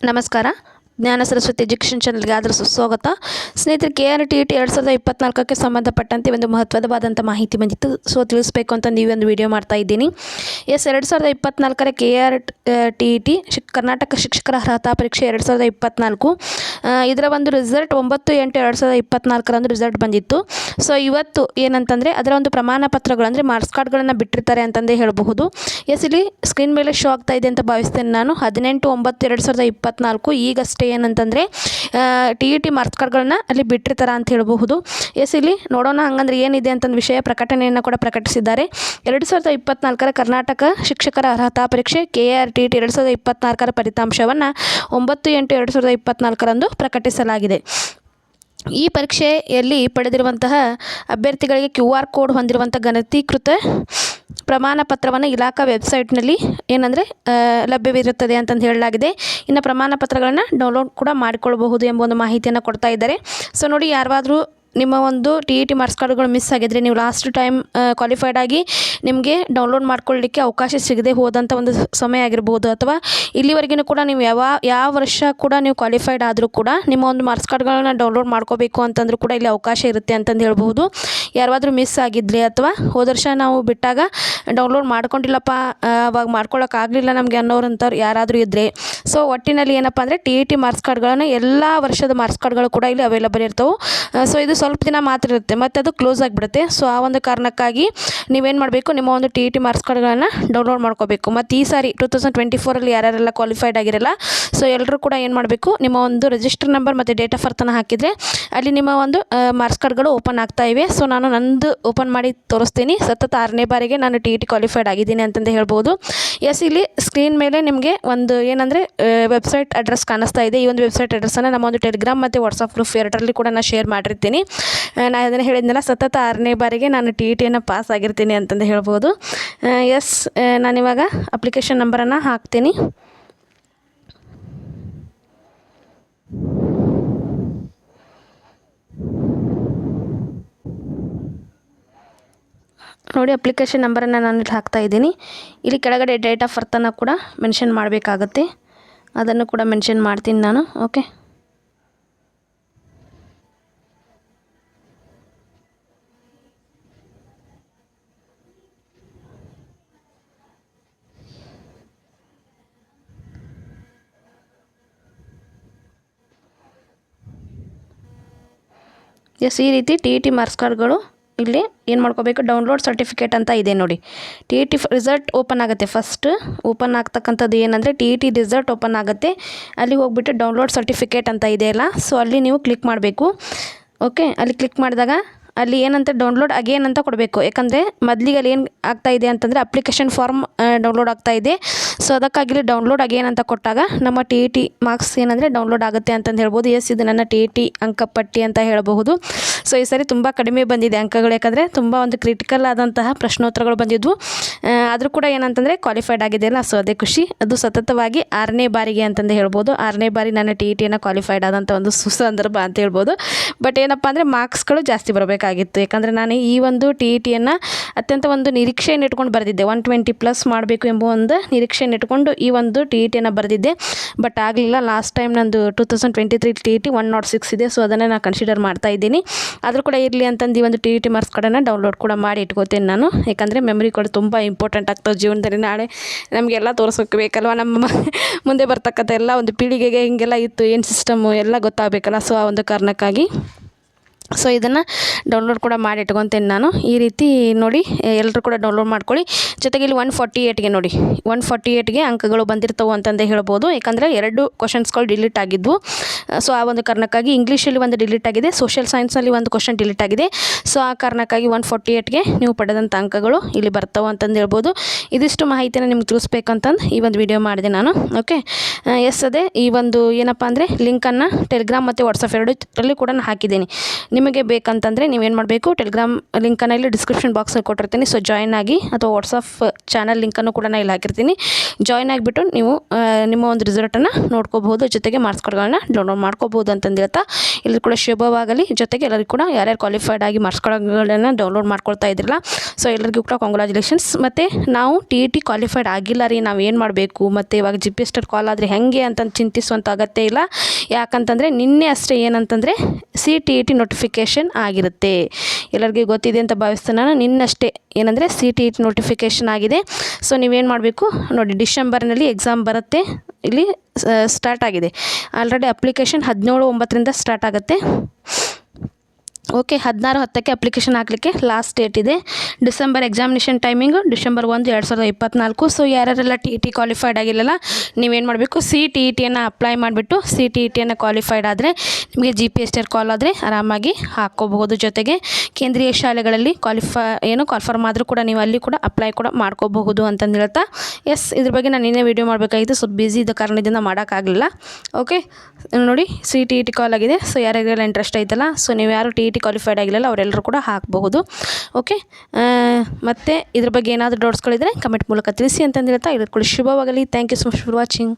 ನಮಸ್ಕಾರ. ಜ್ಞಾನ ಸರಸ್ವತಿ ಎಜುಕೇಷನ್ ಚಾನಲ್ಗೆ ಆದರೂ ಸುಸ್ವಾಗತ ಸ್ನೇಹಿತರೆ, K R T E T ಎರಡು ಸಾವಿರದ ಇಪ್ಪತ್ನಾಲ್ಕಕ್ಕೆ ಸಂಬಂಧಪಟ್ಟಂತೆ ಒಂದು ಮಹತ್ವದವಾದಂಥ ಮಾಹಿತಿ ಬಂದಿತ್ತು. ಸೊ, ತಿಳಿಸ್ಬೇಕು ಅಂತ ನೀವು ಒಂದು ವಿಡಿಯೋ ಮಾಡ್ತಾ ಇದ್ದೀನಿ. ಎಸ್, ಎರಡು ಸಾವಿರದ ಇಪ್ಪತ್ನಾಲ್ಕರ K R T E T Karnataka ಶಿಕ್ಷಕರ ಅರ್ಹತಾ ಪರೀಕ್ಷೆ ಎರಡು ಸಾವಿರದ ಇಪ್ಪತ್ನಾಲ್ಕು. ಇದರ ಒಂದು ರಿಸಲ್ಟ್ ಒಂಬತ್ತು ಎಂಟು ಎರಡು ಸಾವಿರದ ಇಪ್ಪತ್ನಾಲ್ಕರಂದು ರಿಸಲ್ಟ್ ಬಂದಿತ್ತು. ಸೊ ಇವತ್ತು ಏನಂತಂದರೆ ಅದರ ಒಂದು ಪ್ರಮಾಣ ಪತ್ರಗಳು ಅಂದರೆ ಮಾರ್ಕ್ಸ್ ಕಾರ್ಡ್ಗಳನ್ನು ಬಿಟ್ಟಿರ್ತಾರೆ ಅಂತಂದೇ ಹೇಳಬಹುದು. ಎಸ್ ಇಲ್ಲಿ ಸ್ಕ್ರೀನ್ ಮೇಲೆ ಶೋ ಆಗ್ತಾ ಇದೆ ಅಂತ ಭಾವಿಸ್ತೇನೆ ನಾನು. ಹದಿನೆಂಟು ಒಂಬತ್ತು ಎರಡು ಸಾವಿರದ ಇಪ್ಪತ್ನಾಲ್ಕು ಈಗಷ್ಟೇ ಏನಂತಂದರೆ ಟಿ ಇ ಟಿ ಮಾರ್ಕ್ಸ್ ಕಾರ್ಡ್ಗಳನ್ನ ಅಲ್ಲಿ ಬಿಟ್ಟಿರ್ತಾರೆ ಅಂತ ಹೇಳಬಹುದು. ಎಸ್ ಇಲ್ಲಿ ನೋಡೋಣ ಹಂಗಂದ್ರೆ ಏನಿದೆ ಅಂತಂದು ವಿಷಯ ಪ್ರಕಟಣೆಯನ್ನು ಕೂಡ ಪ್ರಕಟಿಸಿದ್ದಾರೆ. ಎರಡು ಸಾವಿರದ ಇಪ್ಪತ್ನಾಲ್ಕರ ಕರ್ನಾಟಕ ಶಿಕ್ಷಕರ ಅರ್ಹತಾ ಪರೀಕ್ಷೆ K R T E T ಎರಡು ಸಾವಿರದ ಇಪ್ಪತ್ನಾಲ್ಕರ ಫಲಿತಾಂಶವನ್ನು ಒಂಬತ್ತು ಎಂಟು ಎರಡು ಸಾವಿರದ ಇಪ್ಪತ್ನಾಲ್ಕರಂದು ಪ್ರಕಟಿಸಲಾಗಿದೆ. ಈ ಪರೀಕ್ಷೆಯಲ್ಲಿ ಪಡೆದಿರುವಂತಹ ಅಭ್ಯರ್ಥಿಗಳಿಗೆ ಕ್ಯೂ ಆರ್ ಕೋಡ್ ಹೊಂದಿರುವಂಥ ಗಣಕೀಕೃತ ಪ್ರಮಾಣ ಪತ್ರವನ್ನು ಇಲಾಖಾ ವೆಬ್ಸೈಟ್ನಲ್ಲಿ ಏನಂದರೆ ಲಭ್ಯವಿರುತ್ತದೆ ಅಂತಂದು ಹೇಳಲಾಗಿದೆ. ಇನ್ನು ಪ್ರಮಾಣ ಪತ್ರಗಳನ್ನು ಡೌನ್ಲೋಡ್ ಕೂಡ ಮಾಡಿಕೊಳ್ಳಬಹುದು ಎಂಬ ಒಂದು ಮಾಹಿತಿಯನ್ನು ಕೊಡ್ತಾ ಇದ್ದಾರೆ. ಸೊ ನೋಡಿ ಯಾರಾದರೂ ನಿಮ್ಮ ಒಂದು ಟಿ ಇ ಟಿ ಮಾರ್ಕ್ಸ್ ಕಾರ್ಡ್ಗಳು ಮಿಸ್ ಆಗಿದ್ರೆ ನೀವು ಲಾಸ್ಟ್ ಟೈಮ್ ಕ್ವಾಲಿಫೈಡ್ ಆಗಿ ನಿಮಗೆ ಡೌನ್ಲೋಡ್ ಮಾಡ್ಕೊಳ್ಳಿಕ್ಕೆ ಅವಕಾಶ ಸಿಗದೆ ಹೋದಂಥ ಒಂದು ಸಮಯ ಆಗಿರ್ಬೋದು. ಅಥವಾ ಇಲ್ಲಿವರೆಗೂ ಕೂಡ ನೀವು ಯಾವ ಯಾವ ವರ್ಷ ಕೂಡ ನೀವು ಕ್ವಾಲಿಫೈಡ್ ಆದರೂ ಕೂಡ ನಿಮ್ಮ ಒಂದು ಮಾರ್ಕ್ಸ್ ಕಾರ್ಡ್ಗಳನ್ನ ಡೌನ್ಲೋಡ್ ಮಾಡ್ಕೋಬೇಕು ಅಂತಂದ್ರೂ ಕೂಡ ಇಲ್ಲಿ ಅವಕಾಶ ಇರುತ್ತೆ ಅಂತಂದು ಹೇಳ್ಬೋದು ಯಾರಾದರೂ ಮಿಸ್ ಆಗಿದ್ರೆ ಅಥವಾ ಹೋದ ವರ್ಷ ನಾವು ಬಿಟ್ಟಾಗ ಡೌನ್ಲೋಡ್ ಮಾಡ್ಕೊಂಡಿಲ್ಲಪ್ಪ ಅವಾಗ ಮಾಡ್ಕೊಳ್ಳೋಕ್ಕಾಗಲಿಲ್ಲ ನಮಗೆ ಅನ್ನೋರಂಥವ್ರು ಯಾರಾದರೂ ಇದ್ದರೆ ಸೊ ಒಟ್ಟಿನಲ್ಲಿ ಏನಪ್ಪ ಅಂದರೆ ಟಿ ಇ ಟಿ ಮಾರ್ಕ್ಸ್ ಕಾರ್ಡ್ಗಳನ್ನು ಎಲ್ಲ ವರ್ಷದ ಮಾರ್ಕ್ಸ್ ಕಾರ್ಡ್ಗಳು ಕೂಡ ಇಲ್ಲಿ ಅವೈಲಬಲ್ ಇರ್ತವೆ. ಸೊ ಇದು ಸ್ವಲ್ಪ ದಿನ ಮಾತ್ರ ಇರುತ್ತೆ. ಮತ್ತು ಅದು ಕ್ಲೋಸ್ ಆಗಿಬಿಡುತ್ತೆ. ಸೊ ಆ ಒಂದು ಕಾರಣಕ್ಕಾಗಿ ನೀವೇನು ಮಾಡಬೇಕು? ನಿಮ್ಮ ಒಂದು ಟಿ ಇ ಟಿ ಮಾರ್ಕ್ಸ್ ಕಾರ್ಡ್ಗಳನ್ನು ಡೌನ್ಲೋಡ್ ಮಾಡ್ಕೋಬೇಕು. ಮತ್ತು ಈ ಸಾರಿ ಟೂ ತೌಸಂಡ್ ಟ್ವೆಂಟಿ ಫೋರಲ್ಲಿ ಯಾರ್ಯಾರೆಲ್ಲ ಕ್ವಾಲಿಫೈಡ್ ಆಗಿರಲ್ಲ ಸೊ ಎಲ್ಲರೂ ಕೂಡ ಏನು ಮಾಡಬೇಕು? ನಿಮ್ಮ ಒಂದು ರಿಜಿಸ್ಟರ್ ನಂಬರ್ ಮತ್ತು ಡೇಟ್ ಆಫ್ ಬರ್ತನ್ನು ಹಾಕಿದರೆ ಅಲ್ಲಿ ನಿಮ್ಮ ಒಂದು ಮಾರ್ಕ್ಸ್ ಕಾರ್ಡ್ಗಳು ಓಪನ್ ಆಗ್ತಾ ಇವೆ. ಸೊ ನಾನು ನಂದು ಓಪನ್ ಮಾಡಿ ತೋರಿಸ್ತೀನಿ. ಸತತ ಆರನೇ ಬಾರಿಗೆ ನಾನು ಟಿ ಇ ಟಿ ಕ್ವಾಲಿಫೈಡ್ ಆಗಿದ್ದೀನಿ ಅಂತಂದು ಹೇಳ್ಬೋದು. ಎಸ್ ಇಲ್ಲಿ ಸ್ಕ್ರೀನ್ ಮೇಲೆ ನಿಮಗೆ ಒಂದು ಏನಂದರೆ ವೆಬ್ಸೈಟ್ ಅಡ್ರೆಸ್ ಕಾಣಿಸ್ತಾ ಇದೆ. ಈ ಒಂದು ವೆಬ್ಸೈಟ್ ಅಡ್ರೆಸ್ಸನ್ನು ನಮ್ಮ ಒಂದು ಟೆಲಿಗ್ರಾಮ್ ಮತ್ತು ವಾಟ್ಸಪ್ ಗ್ರೂಪ್ ಎರಡರಲ್ಲಿ ಕೂಡ ನಾನು ಶೇರ್ ಮಾಡಿರ್ತೀನಿ. ನಾನು ಅದನ್ನು ಹೇಳಿದ್ನಲ್ಲ, ಸತತ ಆರನೇ ಬಾರಿಗೆ ನಾನು ಟಿ ಇ ಟಿಯನ್ನು ಪಾಸ್ ಆಗಿರ್ತೀನಿ ಅಂತಂದು ಹೇಳ್ಬೋದು. ಎಸ್ ನಾನಿವಾಗ ಅಪ್ಲಿಕೇಶನ್ ನಂಬರನ್ನು ಹಾಕ್ತೀನಿ. ನೋಡಿ ಅಪ್ಲಿಕೇಶನ್ ನಂಬರನ್ನು ನಾನು ಇಲ್ಲಿ ಹಾಕ್ತಾ ಇದ್ದೀನಿ. ಇಲ್ಲಿ ಕೆಳಗಡೆ ಡೇಟ್ ಆಫ್ ಬರ್ತನ್ನು ಕೂಡ ಮೆನ್ಷನ್ ಮಾಡಬೇಕಾಗತ್ತೆ. ಅದನ್ನು ಕೂಡ ಮೆನ್ಷನ್ ಮಾಡ್ತೀನಿ ನಾನು ಓಕೆ ಎಸ್ ಈ ರೀತಿ ಟಿ ಇ ಟಿ ಮಾರ್ಕ್ಸ್ ಕಾರ್ಡ್ಗಳು ಇಲ್ಲಿ ಏನು ಮಾಡ್ಕೋಬೇಕು? ಡೌನ್ಲೋಡ್ ಸರ್ಟಿಫಿಕೇಟ್ ಅಂತ ಇದೆ ನೋಡಿ. T E T result open ಆಗುತ್ತೆ ಫಸ್ಟ್ ಓಪನ್ ಆಗ್ತಕ್ಕಂಥದ್ದು ಏನಂದರೆ T E T result open ಆಗುತ್ತೆ. ಅಲ್ಲಿ ಹೋಗ್ಬಿಟ್ಟು ಡೌನ್ಲೋಡ್ ಸರ್ಟಿಫಿಕೇಟ್ ಅಂತ ಇದೆ ಅಲ್ಲ? ಸೊ ಅಲ್ಲಿ ನೀವು ಕ್ಲಿಕ್ ಮಾಡಬೇಕು. ಓಕೆ ಅಲ್ಲಿ ಕ್ಲಿಕ್ ಮಾಡಿದಾಗ ಅಲ್ಲಿ ಏನಂತ ಡೌನ್ಲೋಡ್ ಅಗೇನ್ ಅಂತ ಕೊಡಬೇಕು. ಯಾಕಂದರೆ ಮೊದಲಿಗೆ ಅಲ್ಲಿ ಏನು ಆಗ್ತಾ ಇದೆ ಅಂತಂದರೆ ಅಪ್ಲಿಕೇಶನ್ ಫಾರ್ಮ್ ಡೌನ್ಲೋಡ್ ಆಗ್ತಾ ಇದೆ. ಸೊ ಅದಕ್ಕಾಗಿ ಡೌನ್ಲೋಡ್ ಅಗೇನ್ ಅಂತ ಕೊಟ್ಟಾಗ ನಮ್ಮ ಟಿ ಇ ಟಿ ಮಾರ್ಕ್ಸ್ ಏನಂದರೆ ಡೌನ್ಲೋಡ್ ಆಗುತ್ತೆ ಅಂತಂದು ಹೇಳ್ಬೋದು. ಎಸ್ ಇದು ನನ್ನ ಟಿ ಇ ಟಿ ಅಂಕಪಟ್ಟಿ ಅಂತ ಹೇಳಬಹುದು. ಸೊ ಈ ಸರಿ ತುಂಬ ಕಡಿಮೆ ಬಂದಿದೆ ಅಂಕಗಳು, ಯಾಕಂದರೆ ತುಂಬ ಒಂದು ಕ್ರಿಟಿಕಲ್ ಆದಂತಹ ಪ್ರಶ್ನೋತ್ತರಗಳು ಬಂದಿದ್ವು. ಆದರೂ ಕೂಡ ಏನಂತಂದರೆ ಕ್ವಾಲಿಫೈಡ್ ಆಗಿದೆಯಲ್ಲ ಸೊ ಅದೇ ಖುಷಿ. ಅದು ಸತತವಾಗಿ ಆರನೇ ಬಾರಿಗೆ ಅಂತಂದು ಹೇಳ್ಬೋದು. ಆರನೇ ಬಾರಿ ನಾನು ಟಿ ಇ ಟಿಯನ್ನು ಕ್ವಾಲಿಫೈಡ್ ಆದಂಥ ಒಂದು ಸುಸಂದರ್ಭ ಅಂತ ಹೇಳ್ಬೋದು. ಬಟ್ ಏನಪ್ಪ ಅಂದರೆ ಮಾರ್ಕ್ಸ್ಗಳು ಜಾಸ್ತಿ ಬರಬೇಕಾಗಿತ್ತು. ಯಾಕಂದರೆ ನಾನು ಈ ಒಂದು ಟಿ ಇ ಟಿಯನ್ನು ಅತ್ಯಂತ ಒಂದು ನಿರೀಕ್ಷೆಯನ್ನು ಇಟ್ಕೊಂಡು ಬರೆದಿದ್ದೆ. ಒನ್ ಟ್ವೆಂಟಿ ಪ್ಲಸ್ ಮಾಡಬೇಕು ಎಂಬ ಒಂದು ನಿರೀಕ್ಷೆಯನ್ನು ಇಟ್ಕೊಂಡು ಈ ಒಂದು ಟಿ ಇ ಟಿಯನ್ನು ಬರೆದಿದ್ದೆ. ಬಟ್ ಆಗಲಿಲ್ಲ. ಲಾಸ್ಟ್ ಟೈಮ್ ನಂದು two thousand twenty three T E T one nought six ಇದೆ. ಸೊ ಅದನ್ನು ನಾನು ಕನ್ಸಿಡರ್ ಮಾಡ್ತಾ ಇದ್ದೀನಿ. ಆದರೂ ಕೂಡ ಇರಲಿ ಅಂತಂದು ಈ ಒಂದು ಟಿ ಇ ಟಿ ಮಾರ್ಕ್ಸ್ ಕಾರ್ಡನ್ನು ಡೌನ್ಲೋಡ್ ಕೂಡ ಮಾಡಿ ಇಟ್ಕೋತೀನಿ ನಾನು. ಯಾಕಂದರೆ ಮೆಮೊರಿ ಕಾರ್ಡ್ ತುಂಬ ಇಂಪಾರ್ಟೆಂಟ್ ಆಗ್ತವೆ ಜೀವನದಲ್ಲಿ ನಾಳೆ ನಮಗೆಲ್ಲ ತೋರಿಸೋಕೆ ಬೇಕಲ್ವ? ನಮ್ಮ ಮುಂದೆ ಬರ್ತಕ್ಕಂಥ ಎಲ್ಲ ಒಂದು ಪೀಳಿಗೆಗೆ ಹಿಂಗೆಲ್ಲ ಇತ್ತು, ಏನು ಸಿಸ್ಟಮು ಎಲ್ಲ ಗೊತ್ತಾಗಬೇಕಲ್ಲ. ಸೊ ಆ ಒಂದು ಕಾರಣಕ್ಕಾಗಿ ಸೊ ಇದನ್ನು ಡೌನ್ಲೋಡ್ ಕೂಡ ಮಾಡಿ ಇಟ್ಕೊತೀನಿ ನಾನು. ಈ ರೀತಿ ನೋಡಿ ಎಲ್ಲರೂ ಕೂಡ ಡೌನ್ಲೋಡ್ ಮಾಡ್ಕೊಳ್ಳಿ. ಜೊತೆಗೆ ಇಲ್ಲಿ ಒನ್ ಫಾರ್ಟಿ ಏಯ್ಟ್ಗೆ ನೋಡಿ. ಒನ್ ಫಾರ್ಟಿ ಏಯ್ಟ್ಗೆ ಅಂಕಗಳು ಬಂದಿರ್ತವೆ ಅಂತಂದೇ ಹೇಳ್ಬೋದು. ಯಾಕಂದರೆ ಎರಡು ಕ್ವಶನ್ಸ್ಗಳು ಡಿಲೀಟ್ ಆಗಿದ್ವು. ಸೊ ಆ ಒಂದು ಕಾರಣಕ್ಕಾಗಿ ಇಂಗ್ಲೀಷಲ್ಲಿ ಒಂದು ಡಿಲೀಟ್ ಆಗಿದೆ. ಸೋಷಿಯಲ್ ಸೈನ್ಸಲ್ಲಿ ಒಂದು ಕ್ವಶನ್ ಡಿಲೀಟ್ ಆಗಿದೆ. ಸೊ ಆ ಕಾರಣಕ್ಕಾಗಿ ಒನ್ ಫಾರ್ಟಿ ಏಯ್ಟ್ಗೆ ನೀವು ಪಡೆದಂಥ ಅಂಕಗಳು ಇಲ್ಲಿ ಬರ್ತವೆ ಅಂತಂದು ಹೇಳ್ಬೋದು. ಇದಿಷ್ಟು ಮಾಹಿತಿನ ನಿಮ್ಗೆ ತಿಳಿಸ್ಬೇಕಂತಂದು ಈ ಒಂದು ವಿಡಿಯೋ ಮಾಡಿದೆ ನಾನು. ಓಕೆ ಎಸ್ ಅದೇ, ಈ ಒಂದು ಏನಪ್ಪ ಅಂದರೆ ಲಿಂಕನ್ನು ಟೆಲಿಗ್ರಾಮ್ ಮತ್ತು ವಾಟ್ಸಪ್ ಎರಡರಲ್ಲಿ ಕೂಡ ನಾನು ಹಾಕಿದ್ದೀನಿ. ನಿಮಗೆ ಬೇಕಂತಂದರೆ ನೀವೇನು ಮಾಡಬೇಕು ಟೆಲಿಗ್ರಾಮ್ ಲಿಂಕನ್ನು ಇಲ್ಲಿ ಡಿಸ್ಕ್ರಿಪ್ಷನ್ ಬಾಕ್ಸಲ್ಲಿ ಕೊಟ್ಟಿರ್ತೀನಿ. ಸೊ ಜಾಯ್ನ್ ಆಗಿ ಅಥವಾ ವಾಟ್ಸಪ್ ಚಾನಲ್ ಲಿಂಕನ್ನು ಕೂಡ ನಾನು ಇಲ್ಲಿ ಹಾಕಿರ್ತೀನಿ. ಜಾಯ್ನ್ ಆಗಿಬಿಟ್ಟು ನೀವು ನಿಮ್ಮ ಒಂದು ರಿಸಲ್ಟನ್ನು ನೋಡ್ಕೋಬಹುದು, ಜೊತೆಗೆ ಮಾರ್ಕ್ಸ್ ಕಾರ್ಡ್ಗಳನ್ನ ಡೌನ್ಲೋಡ್ ಮಾಡ್ಕೋಬೋದು ಅಂತಂದು ಹೇಳ್ತಾ, ಇಲ್ಲಿ ಕೂಡ ಶುಭವಾಗಲಿ. ಜೊತೆಗೆ ಎಲ್ಲರಿಗೂ ಕೂಡ ಯಾರ್ಯಾರು ಕ್ವಾಲಿಫೈಡ್ ಆಗಿ ಮಾರ್ಕ್ಸ್ ಕಾರ್ಡ್ಗಳನ್ನು ಡೌನ್ಲೋಡ್ ಮಾಡ್ಕೊಳ್ತಾ ಇದ್ರಲ್ಲ ಸೊ ಎಲ್ಲರಿಗೂ ಕೂಡ ಕಾಂಗ್ರ್ಯಾಚುಲೇಷನ್ಸ್ ಮತ್ತು ನಾವು ಟಿ ಇ ಟಿ ಕ್ವಾಲಿಫೈಡ್ ಆಗಿಲ್ಲ ರೀ, ನಾವು ಏನು ಮಾಡಬೇಕು? ಮತ್ತು ಇವಾಗ G P S TET call ಆದರೆ ಹೇಗೆ ಅಂತ ಚಿಂತಿಸುವಂಥ ಅಗತ್ಯ ಇಲ್ಲ. ಯಾಕಂತಂದರೆ ನಿನ್ನೆ ಅಷ್ಟೇ ಏನಂತಂದರೆ ಸಿ ಟಿ ಇ ಟಿ ಆಗಿರುತ್ತೆ. ಎಲ್ಲರಿಗೂ ಗೊತ್ತಿದೆ ಅಂತ ಭಾವಿಸ್ತೇನೆ ನಾನು ನಿನ್ನಷ್ಟೇ. ಏನಂದರೆ C T E T notification notification ಆಗಿದೆ. ಸೊ ನೀವೇನು ಮಾಡಬೇಕು? ನೋಡಿ, ಡಿಸೆಂಬರ್ನಲ್ಲಿ ಎಕ್ಸಾಮ್ ಬರುತ್ತೆ. ಇಲ್ಲಿ ಸ್ಟಾರ್ಟ್ ಆಗಿದೆ. ಆಲ್ರೆಡಿ ಅಪ್ಲಿಕೇಶನ್ ಹದಿನೇಳು ಒಂಬತ್ತರಿಂದ ಸ್ಟಾರ್ಟ್ ಆಗುತ್ತೆ. ಓಕೆ ಹದಿನಾರು ಹತ್ತಕ್ಕೆ ಅಪ್ಲಿಕೇಶನ್ ಹಾಕಲಿಕ್ಕೆ ಲಾಸ್ಟ್ ಡೇಟ್ ಇದೆ. ಡಿಸೆಂಬರ್ ಎಕ್ಸಾಮಿನೇಷನ್ ಟೈಮಿಂಗು ಡಿಸೆಂಬರ್ ಒಂದು, ಎರಡು ಸಾವಿರದ ಇಪ್ಪತ್ನಾಲ್ಕು. ಸೊ ಯಾರ್ಯಾರೆಲ್ಲ ಟಿ ಇ ಟಿ ಕ್ವಾಲಿಫೈಡ್ ಆಗಿಲ್ಲಲ್ಲ, ನೀವೇನು ಮಾಡಬೇಕು? ಸಿ ಟಿ ಇ ಟಿಯನ್ನು ಅಪ್ಲೈ ಮಾಡಿಬಿಟ್ಟು ಸಿ ಟಿ ಇ ಟಿಯನ್ನು ಕ್ವಾಲಿಫೈಡ್ ಆದರೆ ನಿಮಗೆ G P S T R call ಆದರೆ ಆರಾಮಾಗಿ ಹಾಕ್ಕೋಬಹುದು ಜೊತೆಗೆ. ಕೇಂದ್ರೀಯ ಶಾಲೆಗಳಲ್ಲಿ ಕ್ವಾಲಿಫೈ ಏನು ಕಾಲ್ಫರ್ಮ್ ಆದರೂ ಕೂಡ ನೀವು ಅಲ್ಲಿ ಕೂಡ ಅಪ್ಲೈ ಕೂಡ ಮಾಡ್ಕೋಬಹುದು ಅಂತಂದು ಹೇಳ್ತಾ. ಎಸ್ ಇದ್ರ ಬಗ್ಗೆ ನಾನು ಇನ್ನೇ ವೀಡಿಯೋ ಮಾಡಬೇಕಾಗಿತ್ತು. ಸ್ವಲ್ಪ ಬ್ಯುಸಿ ಇದ್ದ ಕಾರಣದಿಂದ ಮಾಡೋಕ್ಕಾಗಲಿಲ್ಲ. ಓಕೆ ನೋಡಿ C T E T call ಆಗಿದೆ. ಸೊ ಯಾರ್ಯಾರೆಲ್ಲ ಇಂಟ್ರೆಸ್ಟ್ ಐತಲ್ಲ ಸೊ ನೀವು ಯಾರು ಟಿ ಇ ಟಿ ಕ್ವಾಲಿಫೈಡ್ ಆಗಿಲ್ಲಲ್ಲ ಅವರೆಲ್ಲರೂ ಕೂಡ ಹಾಕಬಹುದು. ಓಕೆ ಮತ್ತು ಇದ್ರ ಬಗ್ಗೆ ಏನಾದರೂ ಡೌಟ್ಸ್ಗಳಿದ್ರೆ ಕಮೆಂಟ್ ಮೂಲಕ ತಿಳಿಸಿ ಅಂತಂದು ಹೇಳ್ತಾ ಇದ್ರ ಕೂಡ ಶುಭವಾಗಲಿ. Thank you so much for watching